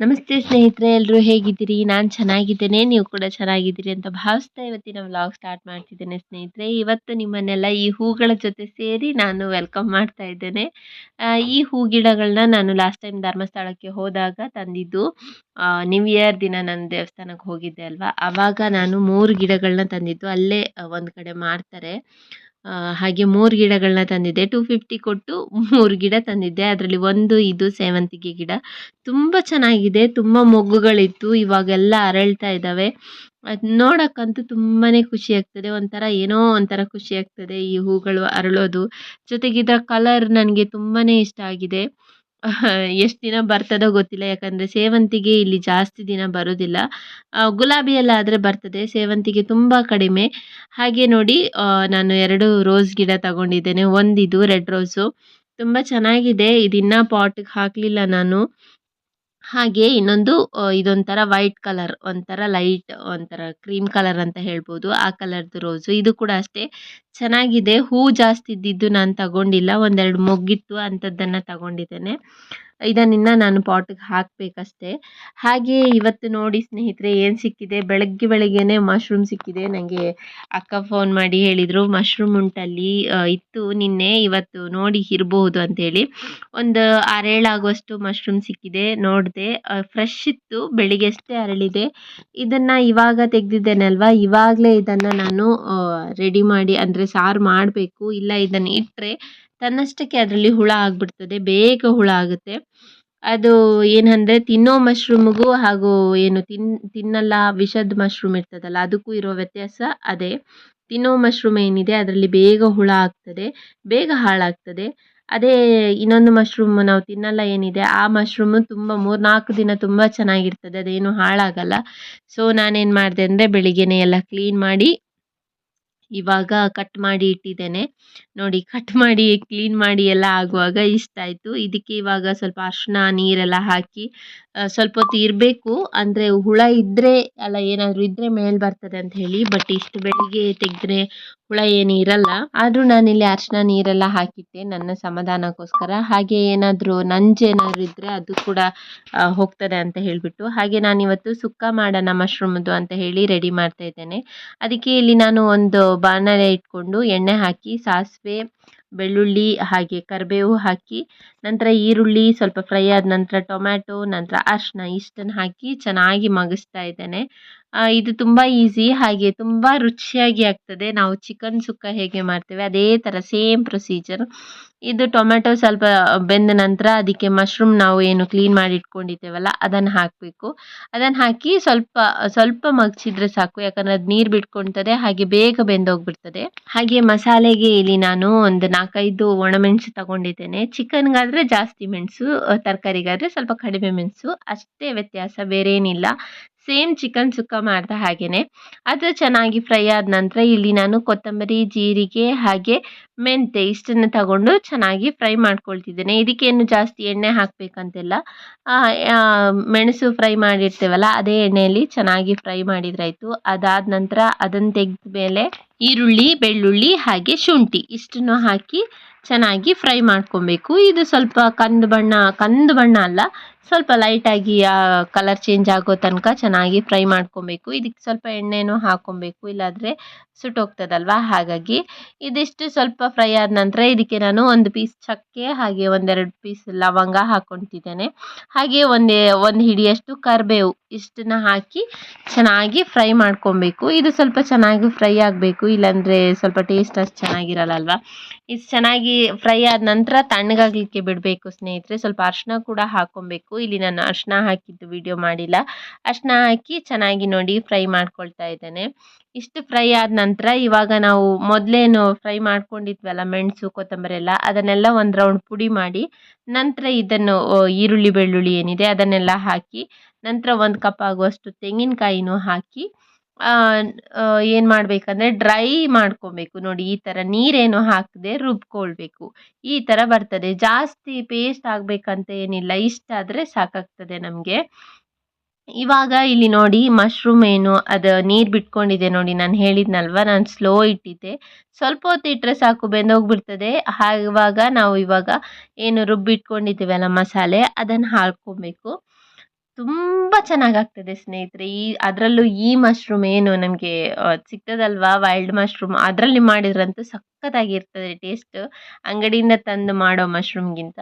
ನಮಸ್ತೆ ಸ್ನೇಹಿತರೆ ಎಲ್ಲರೂ ಹೇಗಿದ್ದೀರಿ? ನಾನು ಚೆನ್ನಾಗಿದ್ದೇನೆ, ನೀವು ಕೂಡ ಚೆನ್ನಾಗಿದ್ದೀರಿ ಅಂತ ಭಾವಿಸ್ತಾ ಇವತ್ತಿನ ವ್ಲಾಗ್ ಸ್ಟಾರ್ಟ್ ಮಾಡ್ತಿದ್ದೇನೆ ಸ್ನೇಹಿತರೆ. ಇವತ್ತು ನಿಮ್ಮನ್ನೆಲ್ಲ ಈ ಹೂಗಳ ಜೊತೆ ಸೇರಿ ನಾನು ವೆಲ್ಕಮ್ ಮಾಡ್ತಾ ಇದ್ದೇನೆ. ಈ ಹೂ ಗಿಡಗಳನ್ನ ನಾನು ಲಾಸ್ಟ್ ಟೈಮ್ ಧರ್ಮಸ್ಥಳಕ್ಕೆ ಹೋದಾಗ ತಂದಿದ್ದು ನ್ಯೂ ಇಯರ್ ದಿನ ನಾನು ದೇವಸ್ಥಾನಕ್ಕೆ ಹೋಗಿದ್ದೆ ಅಲ್ವಾ? ಆವಾಗ ನಾನು ಮೂರು ಗಿಡಗಳನ್ನ ತಂದಿದ್ದು, ಅಲ್ಲೇ ಒಂದು ಕಡೆ ಮಾರ್ತಾರೆ ಹಾಗೆ ಮೂರು ಗಿಡಗಳನ್ನ ತಂದಿದ್ದೆ. ಟೂ ಫಿಫ್ಟಿ ಕೊಟ್ಟು ಮೂರು ಗಿಡ ತಂದಿದ್ದೆ. ಅದರಲ್ಲಿ ಒಂದು, ಇದು, ಸೇವಂತಿಗೆ ಗಿಡ. ತುಂಬ ಚೆನ್ನಾಗಿದೆ. ತುಂಬ ಮೊಗ್ಗುಗಳಿತ್ತು. ಇವಾಗೆಲ್ಲ ಅರಳ್ತಾ ಇದ್ದಾವೆ. ಅದು ನೋಡೋಕ್ಕಂತೂ ತುಂಬಾ ಖುಷಿ ಆಗ್ತದೆ. ಒಂಥರ ಏನೋ ಒಂಥರ ಖುಷಿ ಆಗ್ತದೆ ಈ ಹೂಗಳು ಅರಳೋದು. ಜೊತೆಗೆ ಇದರ ಕಲರ್ ನನಗೆ ತುಂಬಾ ಇಷ್ಟ ಆಗಿದೆ. ಎಷ್ಟು ದಿನ ಬರ್ತದೋ ಗೊತ್ತಿಲ್ಲ, ಯಾಕಂದರೆ ಸೇವಂತಿಗೆ ಇಲ್ಲಿ ಜಾಸ್ತಿ ದಿನ ಬರೋದಿಲ್ಲ. ಗುಲಾಬಿ ಎಲ್ಲ ಆದರೆ ಬರ್ತದೆ, ಸೇವಂತಿಗೆ ತುಂಬ ಕಡಿಮೆ. ಹಾಗೆ ನೋಡಿ ನಾನು ಎರಡು ರೋಸ್ ಗಿಡ ತಗೊಂಡಿದ್ದೇನೆ. ಒಂದಿದು ರೆಡ್ ರೋಸು ತುಂಬ ಚೆನ್ನಾಗಿದೆ, ಇದಿನ್ನ ಪಾಟ್ಗೆ ಹಾಕಲಿಲ್ಲ ನಾನು. ಹಾಗೆ ಇನ್ನೊಂದು ಇದೊಂಥರ ವೈಟ್ ಕಲರ್, ಒಂಥರ ಲೈಟ್, ಒಂಥರ ಕ್ರೀಮ್ ಕಲರ್ ಅಂತ ಹೇಳ್ಬೋದು. ಆ ಕಲರ್ದು ರೋಸು. ಇದು ಕೂಡ ಅಷ್ಟೇ. ಚೆನ್ನಾಗಿದೆ. ಹೂ ಜಾಸ್ತಿ ಇದ್ದಿದ್ದು ನಾನು ತಗೊಂಡಿಲ್ಲ. ಒಂದೆರಡು ಮೊಗ್ಗಿತ್ತು ಅಂಥದ್ದನ್ನು ತಗೊಂಡಿದ್ದೇನೆ. ಇದನ್ನಿನ್ನ ನಾನು ಪಾಟ್ಗೆ ಹಾಕಬೇಕಷ್ಟೇ. ಹಾಗೆ ಇವತ್ತು ನೋಡಿ ಸ್ನೇಹಿತರೆ ಏನು ಸಿಕ್ಕಿದೆ? ಬೆಳಗ್ಗೆ ಬೆಳಗ್ಗೆನೆ ಮಶ್ರೂಮ್ ಸಿಕ್ಕಿದೆ. ನನಗೆ ಅಕ್ಕ ಫೋನ್ ಮಾಡಿ ಹೇಳಿದರು. ಮಶ್ರೂಮ್ ಉಂಟಲ್ಲಿ ಇತ್ತು ನಿನ್ನೆ, ಇವತ್ತು ನೋಡಿ ಇರಬಹುದು ಅಂತೇಳಿ. ಒಂದು ಅರಳಾಗುವಷ್ಟು ಮಶ್ರೂಮ್ ಸಿಕ್ಕಿದೆ. ನೋಡಿದೆ ಫ್ರೆಶ್ ಇತ್ತು. ಬೆಳಿಗ್ಗೆ ಅಷ್ಟೇ ಅರಳಿದೆ. ಇದನ್ನು ಇವಾಗ ತೆಗೆದಿದ್ದೇನಲ್ವಾ? ಇವಾಗಲೇ ಇದನ್ನು ನಾನು ರೆಡಿ ಮಾಡಿ, ಅಂದರೆ ಸಾರು ಮಾಡಬೇಕು. ಇಲ್ಲ ಇದನ್ನು ಇಟ್ಟರೆ ತನ್ನಷ್ಟಕ್ಕೆ ಅದರಲ್ಲಿ ಹುಳ ಆಗಿಬಿಡ್ತದೆ, ಬೇಗ ಹುಳ ಆಗುತ್ತೆ. ಅದು ಏನಂದರೆ ತಿನ್ನೋ ಮಶ್ರೂಮ್ಗೂ ಹಾಗೂ ಏನು ತಿನ್, ತಿನ್ನಲ್ಲ ವಿಷದ ಮಶ್ರೂಮ್ ಇರ್ತದಲ್ಲ, ಅದಕ್ಕೂ ಇರೋ ವ್ಯತ್ಯಾಸ ಅದೇ. ತಿನ್ನೋ ಮಶ್ರೂಮ್ ಏನಿದೆ ಅದರಲ್ಲಿ ಬೇಗ ಹುಳ ಆಗ್ತದೆ, ಬೇಗ ಹಾಳಾಗ್ತದೆ. ಅದೇ ಇನ್ನೊಂದು ಮಶ್ರೂಮ್ ನಾವು ತಿನ್ನಲ್ಲ ಏನಿದೆ, ಆ ಮಶ್ರೂಮು ತುಂಬ ಮೂರ್ನಾಲ್ಕು ದಿನ ತುಂಬ ಚೆನ್ನಾಗಿರ್ತದೆ, ಅದೇನು ಹಾಳಾಗಲ್ಲ. ಸೊ ನಾನೇನು ಮಾಡಿದೆ ಅಂದರೆ ಬೆಳಿಗ್ಗೆನೇ ಎಲ್ಲ ಕ್ಲೀನ್ ಮಾಡಿ ಇವಾಗ ಕಟ್ ಮಾಡಿ ಇಟ್ಟಿದ್ದೇನೆ. ನೋಡಿ ಕಟ್ ಮಾಡಿ ಕ್ಲೀನ್ ಮಾಡಿ ಎಲ್ಲ ಆಗುವಾಗ ಇಷ್ಟ ಆಯಿತು. ಇದಕ್ಕೆ ಇವಾಗ ಸ್ವಲ್ಪ ಅರಿಶಿನ ನೀರೆಲ್ಲ ಹಾಕಿ ಸ್ವಲ್ಪ ಹೊತ್ತು ಇರಬೇಕು. ಅಂದರೆ ಹುಳ ಇದ್ದರೆ ಅಲ್ಲ ಏನಾದರೂ ಇದ್ದರೆ ಮೇಲೆ ಬರ್ತದೆ ಅಂತ ಹೇಳಿ. ಬಟ್ ಇಷ್ಟು ಬೆಳಿಗ್ಗೆ ತೆಗೆದ್ರೆ ಹುಳ ಏನು ಇರಲ್ಲ. ಆದರೂ ನಾನಿಲ್ಲಿ ಅರಿಶಿನ ನೀರೆಲ್ಲ ಹಾಕಿದ್ದೆ ನನ್ನ ಸಮಾಧಾನಕ್ಕೋಸ್ಕರ. ಹಾಗೆ ಏನಾದರೂ ನಂಜೇನಾದರೂ ಇದ್ದರೆ ಅದು ಕೂಡ ಹೋಗ್ತದೆ ಅಂತ ಹೇಳಿಬಿಟ್ಟು. ಹಾಗೆ ನಾನಿವತ್ತು ಸುಕ್ಕ ಮಾಡೋಣ ಮಶ್ರೂಮ್ದು ಅಂತ ಹೇಳಿ ರೆಡಿ ಮಾಡ್ತಾ ಇದ್ದೇನೆ. ಅದಕ್ಕೆ ಇಲ್ಲಿ ನಾನು ಒಂದು ಬಾಣಲೆ ಇಟ್ಕೊಂಡು ಎಣ್ಣೆ ಹಾಕಿ ಸಾಸಿವೆ ಬೆಳ್ಳುಳ್ಳಿ ಹಾಗೆ ಕರಿಬೇವು ಹಾಕಿ, ನಂತರ ಈರುಳ್ಳಿ ಸ್ವಲ್ಪ ಫ್ರೈ ಆದ ನಂತರ ಟೊಮ್ಯಾಟೊ, ನಂತರ ಅರಿಶಿನ ಇಷ್ಟನ್ನು ಹಾಕಿ ಚೆನ್ನಾಗಿ ಮಗಿಸ್ತಾ ಇದ್ದೇನೆ. ಇದು ತುಂಬ ಈಸಿ ಹಾಗೆ ತುಂಬ ರುಚಿಯಾಗಿ ಆಗ್ತದೆ. ನಾವು ಚಿಕನ್ ಸುಕ್ಕ ಹೇಗೆ ಮಾಡ್ತೇವೆ, ಅದೇ ಥರ ಸೇಮ್ ಪ್ರೊಸೀಜರ್ ಇದು ಟೊಮೆಟೊ ಸ್ವಲ್ಪ ಬೆಂದ ನಂತರ ಅದಕ್ಕೆ ಮಶ್ರೂಮ್ ನಾವು ಏನು ಕ್ಲೀನ್ ಮಾಡಿ ಇಟ್ಕೊಂಡಿದ್ದೇವಲ್ಲ, ಅದನ್ನು ಹಾಕಬೇಕು. ಅದನ್ನು ಹಾಕಿ ಸ್ವಲ್ಪ ಸ್ವಲ್ಪ ಮಗ್ಸಿದ್ರೆ ಸಾಕು, ಯಾಕಂದರೆ ಅದು ನೀರು ಬಿಟ್ಕೊಳ್ತದೆ, ಹಾಗೆ ಬೇಗ ಬೆಂದೋಗ್ಬಿಡ್ತದೆ. ಹಾಗೆ ಮಸಾಲೆಗೆ ಇಲ್ಲಿ ನಾನು ಒಂದು ನಾಲ್ಕೈದು ಒಣಮೆಣಸು ತಗೊಂಡಿದ್ದೇನೆ. ಚಿಕನ್ಗಾದರೆ ಜಾಸ್ತಿ ಮೆಣಸು ತರಕಾರಿಗಾದ್ರೆ ಸ್ವಲ್ಪ ಕಡಿಮೆ ಮೆಣಸು. ಅಷ್ಟೇ ವ್ಯತ್ಯಾಸ ಬೇರೆ ಏನಿಲ್ಲ ಸೇಮ್ ಚಿಕನ್ ಸುಕ್ಕ ಮಾಡಿದ ಹಾಗೇನೆ. ಅದು ಚೆನ್ನಾಗಿ ಫ್ರೈ ಆದ ನಂತರ ಇಲ್ಲಿ ನಾನು ಕೊತ್ತಂಬರಿ, ಜೀರಿಗೆ ಹಾಗೆ ಮೆಂತೆ ಇಷ್ಟನ್ನು ತಗೊಂಡು ಚೆನ್ನಾಗಿ ಫ್ರೈ ಮಾಡ್ಕೊಳ್ತಿದ್ದೇನೆ. ಇದಕ್ಕೇನು ಜಾಸ್ತಿ ಎಣ್ಣೆ ಹಾಕಬೇಕಂತೆಲ್ಲ. ಮೆಣಸು ಫ್ರೈ ಮಾಡಿರ್ತೇವಲ್ಲ, ಅದೇ ಎಣ್ಣೆಯಲ್ಲಿ ಚೆನ್ನಾಗಿ ಫ್ರೈ ಮಾಡಿದ್ರಾಯ್ತು. ಅದಾದ ನಂತರ ಅದನ್ನು ತೆಗೆದ ಮೇಲೆ ಈರುಳ್ಳಿ, ಬೆಳ್ಳುಳ್ಳಿ ಹಾಗೆ ಶುಂಠಿ ಇಷ್ಟನ್ನು ಹಾಕಿ ಚೆನ್ನಾಗಿ ಫ್ರೈ ಮಾಡ್ಕೊಬೇಕು. ಇದು ಸ್ವಲ್ಪ ಕಂದು ಬಣ್ಣ ಕಂದು ಬಣ್ಣ ಅಲ್ಲ ಸ್ವಲ್ಪ ಲೈಟಾಗಿ ಕಲರ್ ಚೇಂಜ್ ಆಗೋ ತನಕ ಚೆನ್ನಾಗಿ ಫ್ರೈ ಮಾಡ್ಕೊಬೇಕು. ಇದಕ್ಕೆ ಸ್ವಲ್ಪ ಎಣ್ಣೆನೂ ಹಾಕ್ಕೊಬೇಕು ಇಲ್ಲಾಂದರೆ ಸುಟ್ಟೋಗ್ತದಲ್ವಾ? ಹಾಗಾಗಿ ಇದಿಷ್ಟು ಸ್ವಲ್ಪ ಫ್ರೈ ಆದ ನಂತರ ಇದಕ್ಕೆ ನಾನು ಒಂದು ಪೀಸ್ ಚಕ್ಕೆ, ಹಾಗೆ ಒಂದೆರಡು ಪೀಸ್ ಲವಂಗ ಹಾಕ್ಕೊತಿದ್ದೇನೆ ಹಾಗೆ ಒಂದೇ, ಒಂದು ಹಿಡಿಯಷ್ಟು ಕರಿಬೇವು ಇಷ್ಟನ್ನ ಹಾಕಿ ಚೆನ್ನಾಗಿ ಫ್ರೈ ಮಾಡ್ಕೊಬೇಕು ಇದು ಸ್ವಲ್ಪ ಚೆನ್ನಾಗಿ ಫ್ರೈ ಆಗಬೇಕು. ಇಲ್ಲಾಂದರೆ ಸ್ವಲ್ಪ ಟೇಸ್ಟ್ ಅಷ್ಟು ಚೆನ್ನಾಗಿರಲ್ಲ ಇದು ಚೆನ್ನಾಗಿ ಫ್ರೈ ಆದ ನಂತರ ತಣ್ಣಗಾಗಲಿಕ್ಕೆ ಬಿಡಬೇಕು ಸ್ನೇಹಿತರೆ. ಸ್ವಲ್ಪ ಅರಿಶಿನ ಕೂಡ ಹಾಕ್ಕೊಬೇಕು ಇಲ್ಲಿ ನಾನು ಅರ್ಶಿನ ಹಾಕಿದ್ದು ವಿಡಿಯೋ ಮಾಡಿಲ್ಲ. ಅರ್ಶಿನ ಹಾಕಿ ಚೆನ್ನಾಗಿ ನೋಡಿ ಫ್ರೈ ಮಾಡ್ಕೊಳ್ತಾ ಇದ್ದೇನೆ. ಇಷ್ಟು ಫ್ರೈ ಆದ ನಂತರ ಇವಾಗ ನಾವು ಮೊದಲೇನು ಫ್ರೈ ಮಾಡ್ಕೊಂಡಿದ್ವಲ್ಲ, ಮೆಣಸು, ಕೊತ್ತಂಬರಿ ಎಲ್ಲ, ಅದನ್ನೆಲ್ಲ ಒಂದು ರೌಂಡ್ ಪುಡಿ ಮಾಡಿ ನಂತರ ಇದನ್ನು ಈರುಳ್ಳಿ, ಬೆಳ್ಳುಳ್ಳಿ ಏನಿದೆ ಅದನ್ನೆಲ್ಲ ಹಾಕಿ ನಂತರ ಒಂದು ಕಪ್ ಆಗುವಷ್ಟು ತೆಂಗಿನಕಾಯಿನೂ ಹಾಕಿ ಏನು ಮಾಡಬೇಕಂದ್ರೆ ಡ್ರೈ ಮಾಡ್ಕೊಬೇಕು. ನೋಡಿ, ಈ ಥರ ನೀರೇನು ಹಾಕದೆ ರುಬ್ಕೊಳ್ಬೇಕು. ಈ ಥರ ಬರ್ತದೆ. ಜಾಸ್ತಿ ಪೇಸ್ಟ್ ಆಗಬೇಕಂತ ಏನಿಲ್ಲ. ಇಷ್ಟಾದರೆ ಸಾಕಾಗ್ತದೆ ನಮಗೆ. ಇವಾಗ ಇಲ್ಲಿ ನೋಡಿ ಮಶ್ರೂಮ್ ಏನು, ಅದು ನೀರು ಬಿಟ್ಕೊಂಡಿದೆ ನೋಡಿ. ನಾನು ಹೇಳಿದ್ನಲ್ವ? ನಾನು ಸ್ಲೋ ಇಟ್ಟಿದ್ದೆ. ಸ್ವಲ್ಪ ಹೊತ್ತು ಇಟ್ಟರೆ ಸಾಕು, ಬೆಂದೋಗ್ಬಿಡ್ತದೆ. ಹಾಗಿವಾಗ ನಾವು ಇವಾಗ ಏನು ರುಬ್ಬಿಟ್ಕೊಂಡಿದ್ದೀವಲ್ಲ ಮಸಾಲೆ, ಅದನ್ನು ಹಾಕ್ಕೊಬೇಕು ತುಂಬ ಚೆನ್ನಾಗಾಗ್ತದೆ ಸ್ನೇಹಿತರೆ. ಈ ಅದರಲ್ಲೂ ಈ ಮಶ್ರೂಮ್ ಏನು ನಮಗೆ ಸಿಗ್ತದಲ್ವಾ? ವೈಲ್ಡ್ ಮಶ್ರೂಮ್ ಅದರಲ್ಲಿ ಮಾಡಿದ್ರಂತೂ ಸಖತ್ತಾಗಿರ್ತದೆ ಟೇಸ್ಟ್ ಅಂಗಡಿಯಿಂದ ತಂದು ಮಾಡೋ ಮಶ್ರೂಮ್ಗಿಂತ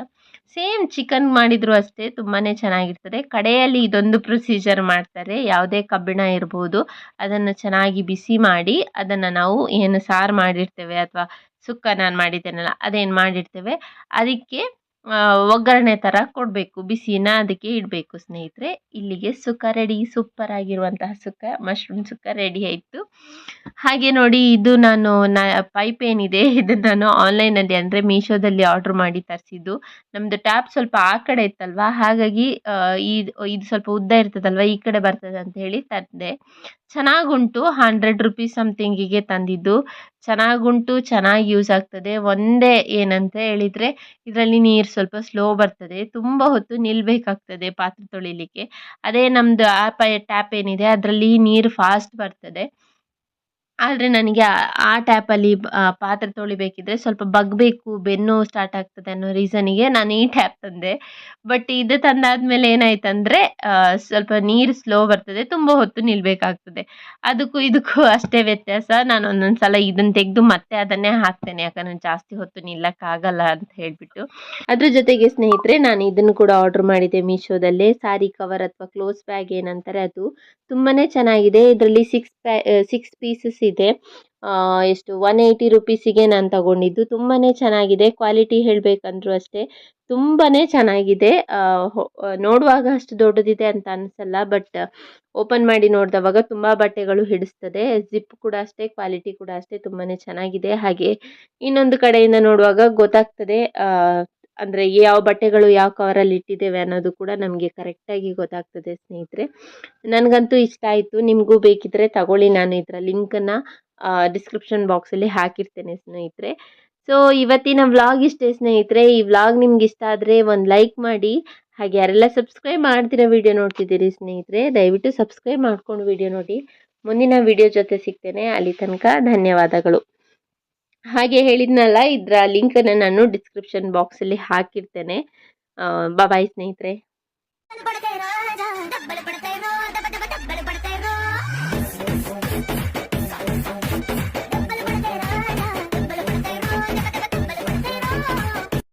ಸೇಮ್ ಚಿಕನ್ ಮಾಡಿದರೂ ಅಷ್ಟೇ ತುಂಬಾ ಚೆನ್ನಾಗಿರ್ತದೆ. ಕಡೆಯಲ್ಲಿ ಇದೊಂದು ಪ್ರೊಸೀಜರ್ ಮಾಡ್ತಾರೆ. ಯಾವುದೇ ಕಬ್ಬಿಣ ಇರ್ಬೋದು. ಅದನ್ನು ಚೆನ್ನಾಗಿ ಬಿಸಿ ಮಾಡಿ, ಅದನ್ನು ನಾವು ಏನು ಸಾರು ಮಾಡಿರ್ತೇವೆ ಅಥವಾ ಸುಕ್ಕ ನಾನು ಮಾಡಿದ್ದೇನಲ್ಲ, ಅದೇನು ಮಾಡಿರ್ತೇವೆ. ಅದಕ್ಕೆ ಒಗ್ಗರಣೆ ಥರ ಕೊಡಬೇಕು. ಬಿಸಿನ ಅದಕ್ಕೆ ಇಡಬೇಕು ಸ್ನೇಹಿತರೆ. ಇಲ್ಲಿಗೆ ಸುಕ್ಕ ರೆಡಿ ಸೂಪರ್ ಆಗಿರುವಂತಹ ಸುಕ್ಕ ಮಶ್ರೂಮ್ ಸುಕ್ಕ ರೆಡಿ ಆಯಿತು. ಹಾಗೆ ನೋಡಿ, ಇದು ನಾನು ನ ಪೈಪ್ ಏನಿದೆ, ಇದನ್ನು ನಾನು ಆನ್ಲೈನಲ್ಲಿ ಅಂದರೆ ಮೀಶೋದಲ್ಲಿ ಆರ್ಡ್ರ್ ಮಾಡಿ ತರಿಸಿದ್ದು. ನಮ್ಮದು ಟ್ಯಾಪ್ ಸ್ವಲ್ಪ ಆ ಕಡೆ ಇತ್ತಲ್ವಾ? ಹಾಗಾಗಿ ಇದು ಇದು ಸ್ವಲ್ಪ ಉದ್ದ ಇರ್ತದಲ್ವ? ಈ ಕಡೆ ಬರ್ತದೆ ಅಂತ ಹೇಳಿ ತಂದೆ ಚೆನ್ನಾಗುಂಟು ಹಂಡ್ರೆಡ್ ರುಪೀಸ್ ಸಮಥಿಂಗಿಗೆ ತಂದಿದ್ದು. ಚೆನ್ನಾಗುಂಟು, ಚೆನ್ನಾಗಿ ಯೂಸ್ ಆಗ್ತದೆ. ಒಂದೇ ಏನಂತ ಹೇಳಿದರೆ, ಇದರಲ್ಲಿ ನೀರು ಸ್ವಲ್ಪ ಸ್ಲೋ ಬರ್ತದೆ, ತುಂಬ ಹೊತ್ತು ನಿಲ್ಲಬೇಕಾಗ್ತದೆ ಪಾತ್ರೆ ತೊಳಿಲಿಕ್ಕೆ. ಅದೇ ನಮ್ಮದು ಪೈ~ ಟ್ಯಾಪ್ ಏನಿದೆ, ಅದರಲ್ಲಿ ನೀರು ಫಾಸ್ಟ್ ಬರ್ತದೆ. ಆದರೆ ನನಗೆ ಆ- ಟ್ಯಾಪಲ್ಲಿ ಪಾತ್ರೆ ತೊಳಿಬೇಕಿದ್ರೆ ಸ್ವಲ್ಪ ಬಗ್ಬೇಕು, ಬೆನ್ನು ಸ್ಟಾರ್ಟ್ ಆಗ್ತದೆ ಅನ್ನೋ ರೀಸನಿಗೆ ನಾನು ಈ ಟ್ಯಾಪ್ ತಂದೆ. ಬಟ್ ಇದು ತಂದಾದ್ಮೇಲೆ ಏನಾಯ್ತಂದರೆ ಸ್ವಲ್ಪ ನೀರು ಸ್ಲೋ ಬರ್ತದೆ, ತುಂಬ ಹೊತ್ತು ನಿಲ್ಲಬೇಕಾಗ್ತದೆ ಅದಕ್ಕೂ ಇದಕ್ಕೂ ಅಷ್ಟೇ ವ್ಯತ್ಯಾಸ. ನಾನು ಒಂದೊಂದು ಸಲ ಇದನ್ನು ತೆಗೆದು ಮತ್ತೆ ಅದನ್ನೇ ಹಾಕ್ತೇನೆ, ಯಾಕಂದರೆ ಜಾಸ್ತಿ ಹೊತ್ತು ನಿಲ್ಲಕ್ಕಾಗಲ್ಲ ಅಂತ ಹೇಳಿಬಿಟ್ಟು. ಅದ್ರ ಜೊತೆಗೆ ಸ್ನೇಹಿತರೆ, ನಾನು ಇದನ್ನು ಕೂಡ ಆರ್ಡರ್ ಮಾಡಿದ್ದೆ ಮೀಶೋದಲ್ಲೇ. ಸಾರಿ ಕವರ್ ಅಥವಾ ಕ್ಲೋಸ್ ಬ್ಯಾಗ್ ಏನಂತಾರೆ ಅದು ತುಂಬಾ ಚೆನ್ನಾಗಿದೆ. ಇದರಲ್ಲಿ ಸಿಕ್ಸ್ ಪ್ಯಾ ಸಿಕ್ಸ್ ಪೀಸಸ್ ಇದೆ. ಆ, ಎಷ್ಟು ಒನ್ ಏಯ್ಟಿ ರುಪೀಸಿಗೆ ನಾನು ತಗೊಂಡಿದ್ದು ತುಂಬಾ ಚೆನ್ನಾಗಿದೆ. ಕ್ವಾಲಿಟಿ ಹೇಳಬೇಕಂದ್ರೂ ಅಷ್ಟೇ ತುಂಬಾ ಚೆನ್ನಾಗಿದೆ. ನೋಡುವಾಗ ಅಷ್ಟು ದೊಡ್ಡದಿದೆ ಅಂತ ಅನಿಸಲ್ಲ ಬಟ್ ಓಪನ್ ಮಾಡಿ ನೋಡಿದವಾಗ ತುಂಬ ಬಟ್ಟೆಗಳು ಹಿಡಿಸ್ತದೆ. ಜಿಪ್ ಕೂಡ ಅಷ್ಟೇ ಕ್ವಾಲಿಟಿ ಕೂಡ ಅಷ್ಟೇ ತುಂಬಾ ಚೆನ್ನಾಗಿದೆ. ಹಾಗೆ ಇನ್ನೊಂದು ಕಡೆಯಿಂದ ನೋಡುವಾಗ ಗೊತ್ತಾಗ್ತದೆ ಅಂದರೆ ಯಾವ ಬಟ್ಟೆಗಳು ಯಾವ ಕವರಲ್ಲಿ ಇಟ್ಟಿದ್ದೇವೆ ಅನ್ನೋದು ಕೂಡ ನಮಗೆ ಕರೆಕ್ಟಾಗಿ ಗೊತ್ತಾಗ್ತದೆ ಸ್ನೇಹಿತರೆ. ನನಗಂತೂ ಇಷ್ಟ ಆಯಿತು. ನಿಮಗೂ ಬೇಕಿದ್ದರೆ ತಗೊಳ್ಳಿ. ನಾನು ಇದರ ಲಿಂಕನ್ನು ಡಿಸ್ಕ್ರಿಪ್ಷನ್ ಬಾಕ್ಸಲ್ಲಿ ಹಾಕಿರ್ತೇನೆ ಸ್ನೇಹಿತರೆ. ಸೊ ಇವತ್ತಿನ ವ್ಲಾಗ್ ಇಷ್ಟೇ ಸ್ನೇಹಿತರೆ. ಈ ವ್ಲಾಗ್ ನಿಮ್ಗೆ ಇಷ್ಟ ಆದರೆ ಒಂದು ಲೈಕ್ ಮಾಡಿ. ಹಾಗೆ ಯಾರೆಲ್ಲ ಸಬ್ಸ್ಕ್ರೈಬ್ ಮಾಡ್ತಿರೋ ವಿಡಿಯೋ ನೋಡ್ತಿದ್ದೀರಿ ಸ್ನೇಹಿತರೆ, ದಯವಿಟ್ಟು ಸಬ್ಸ್ಕ್ರೈಬ್ ಮಾಡ್ಕೊಂಡು ವಿಡಿಯೋ ನೋಡಿ. ಮುಂದಿನ ವಿಡಿಯೋ ಜೊತೆ ಸಿಗ್ತೇನೆ. ಅಲ್ಲಿ ತನಕ ಧನ್ಯವಾದಗಳು. ಹಾಗೆ ಹೇಳಿದ್ನಲ್ಲ ಇದರ ಲಿಂಕನ್ನು ನಾನು ಡಿಸ್ಕ್ರಿಪ್ಷನ್ ಬಾಕ್ಸಲ್ಲಿ ಹಾಕಿರ್ತೇನೆ. ಬಾಬಾಯ್ ಸ್ನೇಹಿತರೆ.